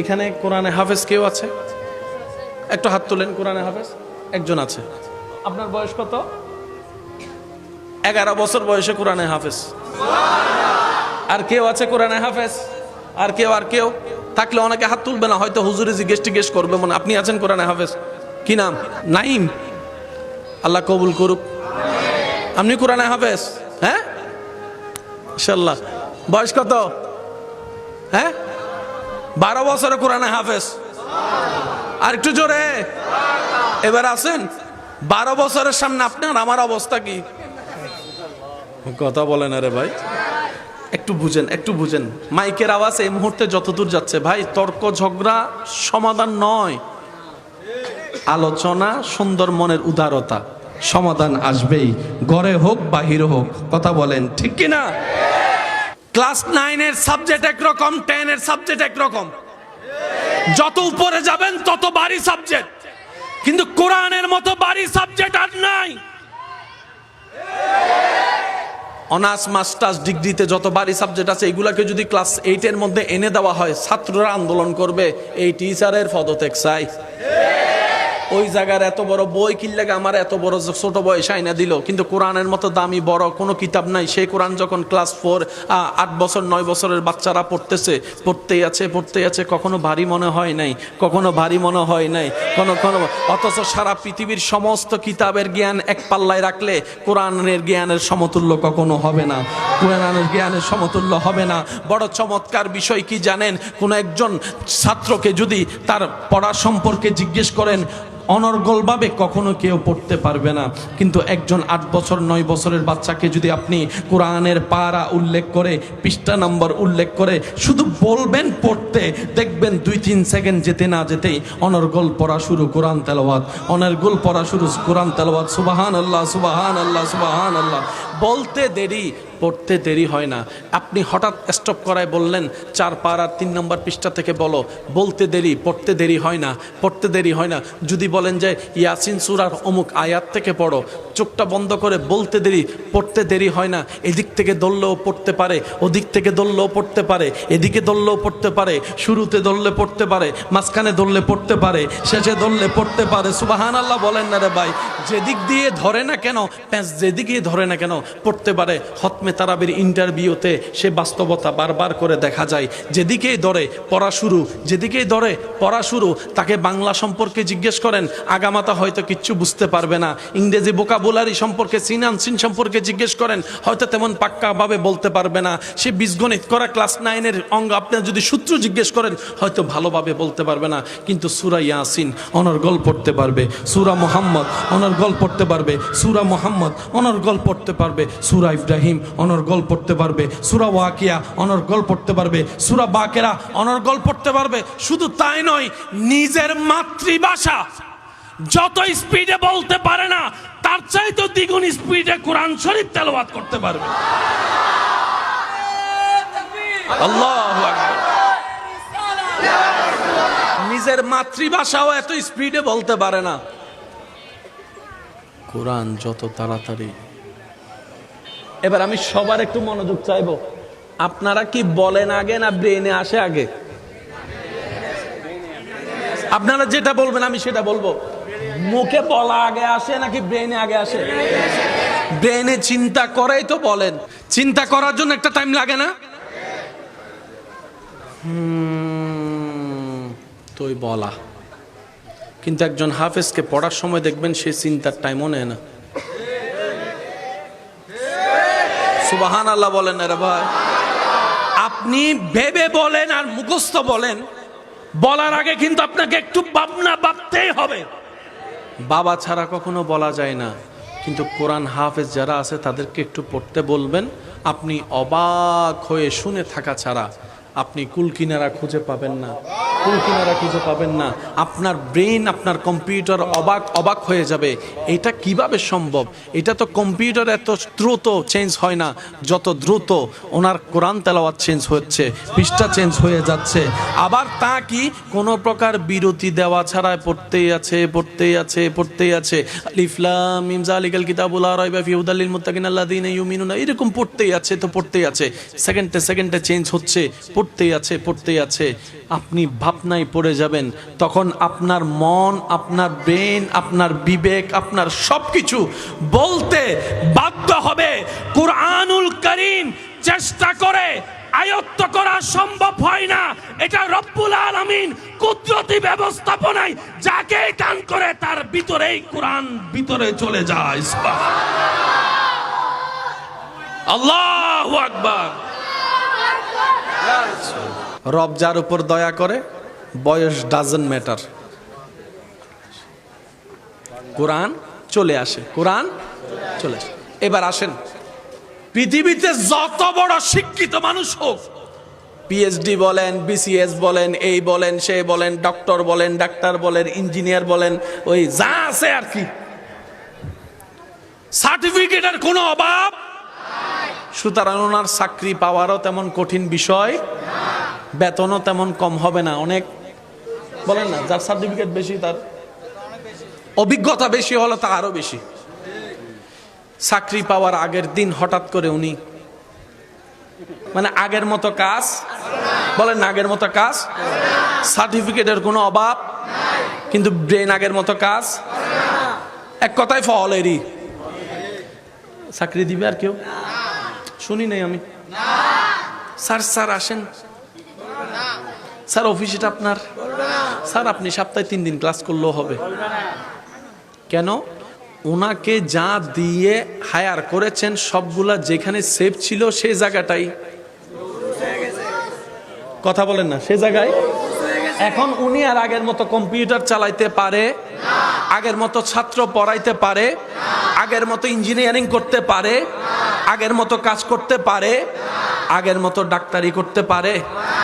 এখানে কোরআনে হাফেজ কেউ আছে? একটু হাত তোলেন, কোরআনে হাফেজ। একজন আছে। আপনার বয়স কত? এগারো বছর বয়সে কোরআনে হাফেজ। আর কেউ আছে কোরআনে হাফেজ? আর কেউ আর কেউ? থাকলে অনেকে হাত তুলবে না, হয়তো হুজুরে জিজ্ঞেস টিজ্ঞেস করবে মনে আপনি আছেন কোরআনে হাফেজ? কি নাম? নাইম আল্লাহ কবুল করুক। আপনি কোরআনে হাফেজ? হ্যাঁ? বয়স কত? হ্যাঁ? বারো বছরে কোরআনে হাফেজ। আর একটু জোরে। এবার আছেন বারো বছরের সামনে আপনার আমার অবস্থা কি? কথা বলেন আরে ভাই। একটু বুঝেন একটু বুঝেন। মাইকের আওয়াজ এই মুহূর্তে যতদূর যাচ্ছে। ভাই তর্ক ঝগড়া সমাধান নয়। আলোচনা সুন্দর মনের উদারতা। সমাধান আসবেই। ঘরে হোক বাহিরে হোক কথা বলেন ঠিক কি না ক্লাস নাইনের সাবজেক্ট একরকম, টেনের সাবজেক্ট একরকম। যত উপরে যাবেন, তত বাড়ি সাবজেক্ট। কিন্তু কোরআনের মতো বাড়ি সাবজেক্ট আর নাই। অনার্স, মাস্টার্স ডিগ্রিতে যত বাড়ি সাবজেক্ট আছে, এগুলাকে যদি ক্লাস এইটের মধ্যে এনে দেওয়া হয়, ছাত্ররা আন্দোলন করবে। এই টিচারের পদত্যাগ চাই। ওই জায়গার এত বড় বই কিনলে আমার এত বড় ছোট বয়স আইনা দিল। কিন্তু কোরআনের মতো দামি বড় কোনো কিতাব নাই। সেই কোরআন যখন ক্লাস ফোর আট বছর, নয় বছরের বাচ্চারা পড়তেছে, পড়তেই আছে পড়তেই আছে, কখনো ভারী মনে হয় নাই, কখনো ভারী মনে হয় নাই, কোনো কোনো, অথচ সারা পৃথিবীর সমস্ত কিতাবের জ্ঞান এক পাল্লায় রাখলে কোরআনের জ্ঞানের সমতুল্য কখনো হবে না। কোরআনের জ্ঞানের সমতুল্য হবে না। বড় চমৎকার বিষয় কি জানেন? কোনো একজন ছাত্রকে যদি তার পড়া সম্পর্কে জিজ্ঞেস করেন অনর্গলভাবে কখনো কেউ পড়তে পারবে না। কিন্তু একজন আট বছর, নয় বছরের বাচ্চাকে যদি আপনি কোরআনের পারা উল্লেখ করে, পৃষ্ঠা নম্বর উল্লেখ করে, শুধু বলবেন পড়তে, দেখবেন দুই তিন সেকেন্ড যেতে না যেতেই অনর্গল পড়া শুরু, কোরআন তেলাওয়াত। অনর্গল পড়া শুরু, কোরআন তেলাওয়াত সুবাহান আল্লাহ সুবাহান আল্লাহ সুবাহান আল্লাহ বলতে দেরি পড়তে দেরি হয় না। আপনি হঠাৎ স্টপ করায় বললেন, চার পার আর তিন নম্বর পৃষ্ঠা থেকে বলো, বলতে দেরি, পড়তে দেরি হয় না, পড়তে দেরি হয় না। যদি বলেন যে, ইয়াসিন সুরার অমুক আয়াত থেকে পড়ো, চোখটা বন্ধ করে বলতে দেরি, পড়তে দেরি হয় না, এদিক থেকে দললেও পড়তে পারে, ওদিক থেকে দললেও পড়তে পারে, এদিকে দললেও পড়তে পারে, শুরুতে দললে পড়তে পারে, মাঝখানে দললে পড়তে পারে, শেষে দললে পড়তে পারে। সুবাহান আল্লাহ বলেন না রে ভাই, যেদিক দিয়ে ধরে না কেন, প্যাঁচ যেদিকে ধরে না কেন, পড়তে পারে হতমে তারাবির ইন্টারভিউতে সে বাস্তবতা বারবার করে দেখা যায়। যেদিকেই দরে পড়া শুরু। যেদিকেই দরে পড়া শুরু, তাকে বাংলা সম্পর্কে জিজ্ঞেস করেন, আগামাতা হয়তো কিচ্ছু বুঝতে পারবে না। ইংরেজি বোকাবুলারি সম্পর্কে, সিনান সিন সম্পর্কে জিজ্ঞেস করেন, হয়তো তেমন পাক্কাভাবে বলতে পারবে না। সে বীজগণিত করা ক্লাস নাইনের অঙ্গ আপনার যদি সূত্র জিজ্ঞেস করেন, হয়তো ভালোভাবে বলতে পারবে না। কিন্তু সুরা ইয়াসিন, অনর্গল পড়তে পারবে। সুরা মোহাম্মদ, অনর্গল পড়তে পারবে। সুরা মোহাম্মদ, অনর্গল পড়তে পারবে। সুরা ইব্রাহিম অনর্গল পড়তে পারবে। সুরা ওয়াকিয়া অনর্গল পড়তে পারবে। সুরা বাকেরা অনর্গল পড়তে পারবে। শুধু তাই নয়, নিজের মাতৃভাষা যত স্পিডে বলতে পারে না, তার চাইতে দ্বিগুণ স্পিডে কোরআন শরীফ তেলাওয়াত করতে পারবে। নিজের মাতৃভাষাও এত স্পিডে বলতে পারে না। কোরআন যত তাড়াতাড়ি এবার আমি সবার একটু মনোযোগ চাইব। আপনারা কি বলেন আগে না ব্রেনে আসে আগে? আপনারা যেটা বলবেন, আমি সেটা বলব। মুখে বলা আগে আসে নাকি ব্রেনে আগে আসে? ব্রেনে চিন্তা করেই তো বলেন। চিন্তা করার জন্য একটা টাইম লাগে না? তুই বলা। কিন্তু একজন হাফেজকে পড়ার সময় দেখবেন সে চিন্তার টাইমও নেয় না। সুবাহান আল্লাহ বলেন রে ভাই। আপনি ভেবে বলেন আর মুখস্থ বলেন। বলার আগে কিন্তু আপনাকে একটু ভাবনা ভাবতেই হবে। বাবা ছাড়া কখনো বলা যায় না। কিন্তু কোরআন হাফেজ যারা আছে তাদেরকে একটু পড়তে বলবেন। আপনি অবাক হয়ে শুনে থাকা ছাড়া আপনি কুলকিনারা খুঁজে পাবেন না। কুলকিনারা খুঁজে পাবেন না। আপনার ব্রেন আপনার কম্পিউটার অবাক অবাক হয়ে যাবে। এটা কীভাবে সম্ভব? এটা তো কম্পিউটার এত দ্রুত চেঞ্জ হয় না। যত দ্রুত ওনার কোরআন তেলাওয়াত চেঞ্জ হচ্ছে, পৃষ্ঠা চেঞ্জ হয়ে যাচ্ছে। আবার তা কি? কোনো প্রকার বিরতি দেওয়া ছাড়া পড়তেই আছে পড়তেই আছে পড়তেই আছে। আলিফলাম মিমজা আলিকাল কিতাবুল রাইবা ফি হুদাল্লিল মুত্তাকিন আল্লাযীনা ইউমিনুনা। এরকম পড়তেই আছে তো পড়তেই আছে। সেকেন্ডে সেকেন্ডে চেঞ্জ হচ্ছে, পড়তেই আছে পড়তেই আছে। আপনি ভাব ভাবনায় পড়ে যাবেন, তখন আপনার মন, আপনার ব্রেন, আপনার বিবেক, আপনার সব কিছু বলতে বাধ্য হবে। কোরআনুল করিম চেষ্টা করে আয়ত্ত করা সম্ভব হয় না। এটা রব্বুল আলামিন কুদরতি ব্যবস্থাপনায় যাকে টান করে তার ভিতরেই কোরআন ভিতরে চলে যায়। আল্লাহ আকবার। রব যার উপর দয়া করে বয়স ডাজেন্ট ম্যাটার কোরআন চলে আসে, কোরআন চলে আসে। এবার আসেন, পৃথিবীতে যত বড় শিক্ষিত মানুষ হোক পিএইচডি বলেন বিসিএস বলেন, এই বলেন, সে বলেন ডক্টর বলেন, ডাক্তার বলেন ইঞ্জিনিয়ার বলেন, ওই যা আছে আর কি। সার্টিফিকেটের কোনো অভাব সুতরাং ওনার চাকরি পাওয়ারও তেমন কঠিন বিষয় বেতনও তেমন কম হবে না। অনেক বলেন না, যার সার্টিফিকেট বেশি, তার অভিজ্ঞতা বেশি হলো, তা আরও বেশি। চাকরি পাওয়ার আগের দিন হঠাৎ করে উনি মানে আগের মতো কাজ, বলেন আগের মতো কাজ সার্টিফিকেটের কোনো অভাব, কিন্তু ব্রেন আগের মতো কাজ, এক কথায় ফলেরই। চাকরি দিবে আর কেউ? শুনি নাই আমি। স্যার স্যার আসেন। স্যার, অফিসটা আপনার? স্যার, আপনি সপ্তাহে তিন দিন ক্লাস করলেও হবে। কেন? ওনাকে যা দিয়ে হায়ার করেছেন, সবগুলা যেখানে সেভ ছিল সে জায়গাটাই। কথা বলেন না, সে জায়গায়? এখন উনি আর আগের মতো কম্পিউটার চালাইতে পারে, আগের মতো ছাত্র পড়াইতে পারে, আগের মতো ইঞ্জিনিয়ারিং করতে পারে, আগের মতো কাজ করতে পারে, আগের মতো ডাক্তারি করতে পারে।